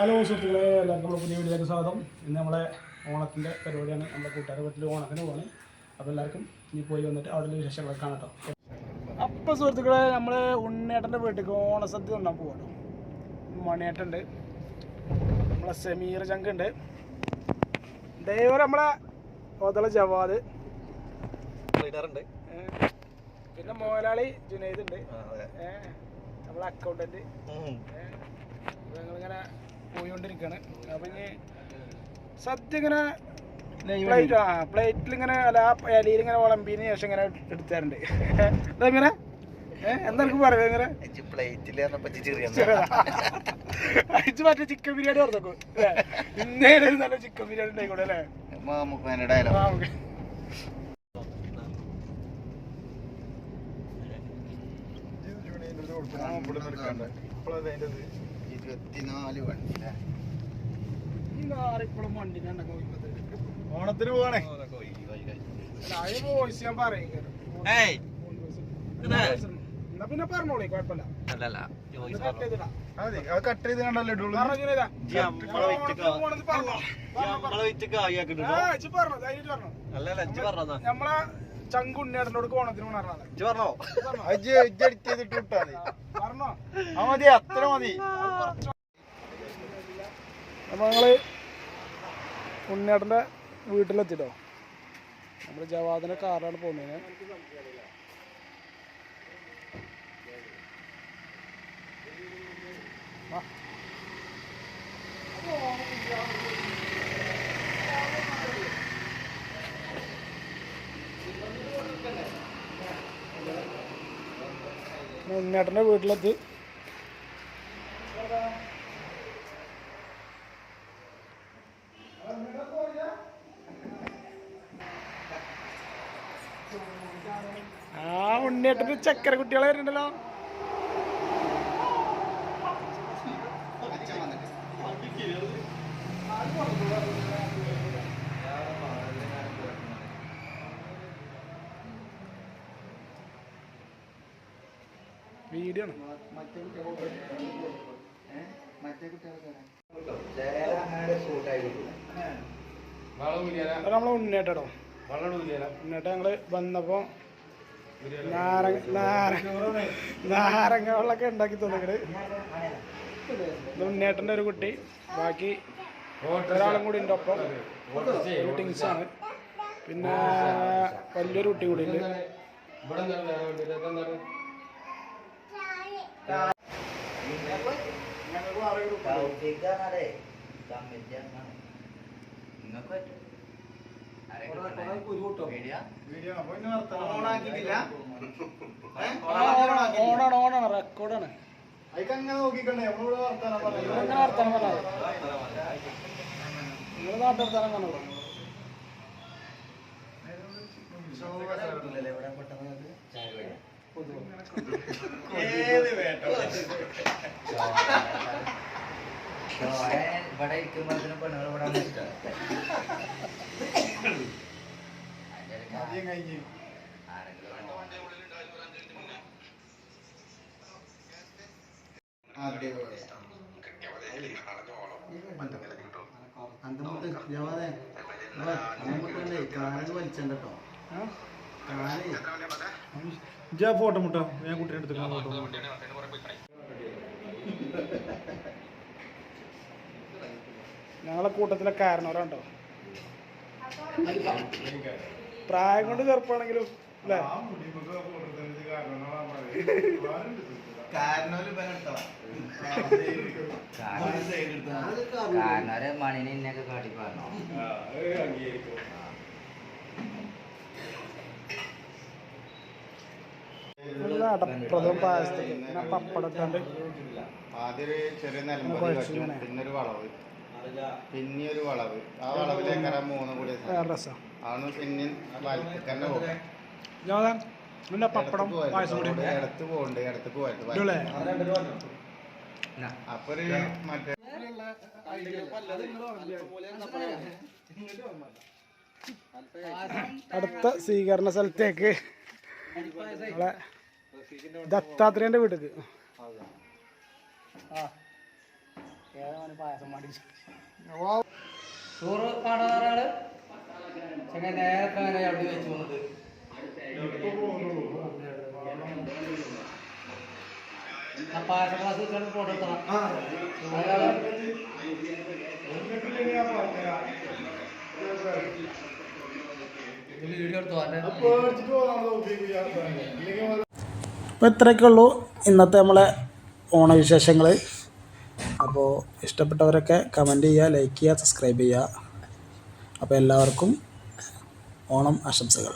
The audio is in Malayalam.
ഹലോ സുഹൃത്തുക്കളെ എല്ലാവർക്കും നമ്മുടെ പുതിയ വീട്ടിലേക്ക് സ്വാഗതം. ഇന്ന് നമ്മളെ ഓണത്തിന്റെ പരിപാടിയാണ്. നമ്മുടെ കൂട്ടുകാരുടെ വീട്ടിൽ ഓണത്തിന് പോകണം അപ്പോൾ എല്ലാവർക്കും ഇനി പോയി വന്നിട്ട് അവിടെ വിശേഷങ്ങളൊക്കെ കാണട്ടോ. അപ്പോൾ സുഹൃത്തുക്കളെ നമ്മൾ ഉണ്ണേട്ടന്റെ വീട്ടിലേക്ക് ഓണസദ്യ ഉണ്ടാൻ പോകട്ടോ മണിയേട്ടുണ്ട് നമ്മളെ സമീർ ചങ്കുണ്ട്. ഡ്രൈവർ നമ്മളെ ഓതള ജവാദ്. ഏ, പിന്നെ മോലാളി ജുനൈദ് ഉണ്ട്. നമ്മളെ അക്കൗണ്ടന്റ് ഞങ്ങളിങ്ങനെ പോയിക്കൊണ്ടിരിക്കുകയാണ് അപ്പം ഇനി സദ്യ ഇങ്ങനെ പ്ലേറ്റ് ആ പ്ലേറ്റിൽ ഇങ്ങനെ അല്ല ആ ഇലയിൽ ഇങ്ങനെ വിളമ്പിന് ശേഷം ഇങ്ങനെ എടുത്തരണ്ട്. അതെങ്ങനെ എന്താ പറയാം ചെറിയ അയച്ച് മറ്റേ ചിക്കൻ ബിരിയാണി ഓർത്തക്കും ഇന്നേലും നല്ല ചിക്കൻ ബിരിയാണി ഉണ്ടായിക്കോട്ടെ അല്ലേ? ഡയലോഗ് ആ ഓക്കെ ഇരുപത്തിനാല് വണ്ടി നാറിപ്പോഴും വണ്ടി ഓണത്തിന് പോവാണേ? അതിന് വോയിസ് ഞാൻ പറയും പിന്നെ പറഞ്ഞോളി കുഴപ്പമില്ല. കട്ട് ചെയ്ത് കണ്ടല്ലേ നമ്മളെ ആ, ചങ്കുണ്ണിയേട്ടനോട് ഓണത്തിന് പോണാറാണ് ഇജ്ജ് പറഞ്ഞോ? പറഞ്ഞോ? ഇജ്ജ് എഡിറ്റ് ചെയ്തിട്ട് വിട്ടാ മതി. ആ, പറഞ്ഞോ? ആ മതി അത്ര മതി. അപ്പൊ ഞങ്ങൾ ഉണ്ണിയേട്ടന്റെ വീട്ടിലെത്തിട്ടോ? നമ്മൾ ജവാദിന്റെ കാറിലാണ് പോകുന്നത് ഉണ്ണിയേട്ടന്റെ വീട്ടിലെത്തി. ആ ഉണ്ണിയേട്ടന് ചക്കര കുട്ടികളെ വരുന്നുണ്ടല്ലോ. വീഡിയോ ആണ് നമ്മളെ ഉണ്ണിയേട്ടോ ഉണ്ണിയേട്ട ഞങ്ങൾ വന്നപ്പോ നാരങ്ങ നാരങ്ങ നാരങ്ങ വെള്ളമൊക്കെ ഉണ്ടാക്കി തന്നിട്ട് ഇത് ഉണ്ണിയേട്ടന്റെ ഒരു കുട്ടി. ബാക്കി ഒരാളും കൂടി ഉണ്ട് ഒപ്പം. ഒരു ടിങ്സ് ആണ്. പിന്നെ വലിയൊരു കുട്ടി കൂടി ഉണ്ട്. ഓണാണ് ഓണാണ് റെക്കോർഡാണ് അതിക്ക് അങ്ങനെ നോക്കിക്കണ്ടേ? നമ്മളിവിടെ വർത്താനം പറഞ്ഞു വർത്താനം പറഞ്ഞത് നിങ്ങൾ നാട്ടിൽ വർത്താനം പറഞ്ഞത് ഇവിടെ പെണ്ണുകൾ ഇവിടെ വന്ന് ഇഷ്ടം. വലിച്ചോ കഴിഞ്ഞ് ആ? ഇജ്ജ് ഫോട്ടോ മുട്ടോ? ഞാൻ കുട്ടീനെ എടുത്തിട്ട് ഫോട്ടോ ഞങ്ങളെ കൂട്ടത്തിലെ കാരണവരാണ്ടോ? പ്രായം കൊണ്ട് ചെറുപ്പാണെങ്കിലും അല്ലേ? കാരണവര് മണിനെ ഇന്നൊക്കെ കാട്ടി പറഞ്ഞോ. നല്ല അടപ്രഥം പായസത്തിൽ. ആദ്യം ചെറിയ നിലമ്പതി കുഴച്ച് പിന്നൊരു പിന്നെ ഒരു വളവ്. പിന്നെ ഒരു വളവ്. ആ വളവിലേക്കാണ് മൂന്ന് കൂടി ആണ് പിന്നെ വലത്തേക്ക് തന്നെ പോകും ഞാൻ പിന്നെ പപ്പടം ഇടത്ത് പായസം കൂടി. ഇടത്ത് പോകണ്ട് ഇടത്ത് പോയിട്ട് ഇട്ടൂലേ? അപ്പൊ ഒരു മറ്റേ അടുത്ത സ്വീകരണ സ്ഥലത്തേക്ക്. നമ്മളെ ദത്താത്രേയന്റെ വീട്ടിൽ ചോറ് കാണാറാണ് ചെങ്ങനെ നേരത്തെ അങ്ങനെ അവിടെ വെച്ച് വന്നത്. ആ പായസ ക്ലാസ് വെച്ചാണ് ഫോട്ടോ എടുത്തണം വീഡിയോ എടുത്തു? അല്ലേ. അപ്പോൾ ഇത്രയൊക്കെ ഉള്ളൂ. ഇന്നത്തെ നമ്മളെ ഓണവിശേഷങ്ങൾ അപ്പോൾ ഇഷ്ടപ്പെട്ടവരൊക്കെ കമന്റ് ചെയ്യുക ലൈക്ക് ചെയ്യുക സബ്സ്ക്രൈബ് ചെയ്യുക. അപ്പോൾ എല്ലാവർക്കും ഓണം ആശംസകൾ.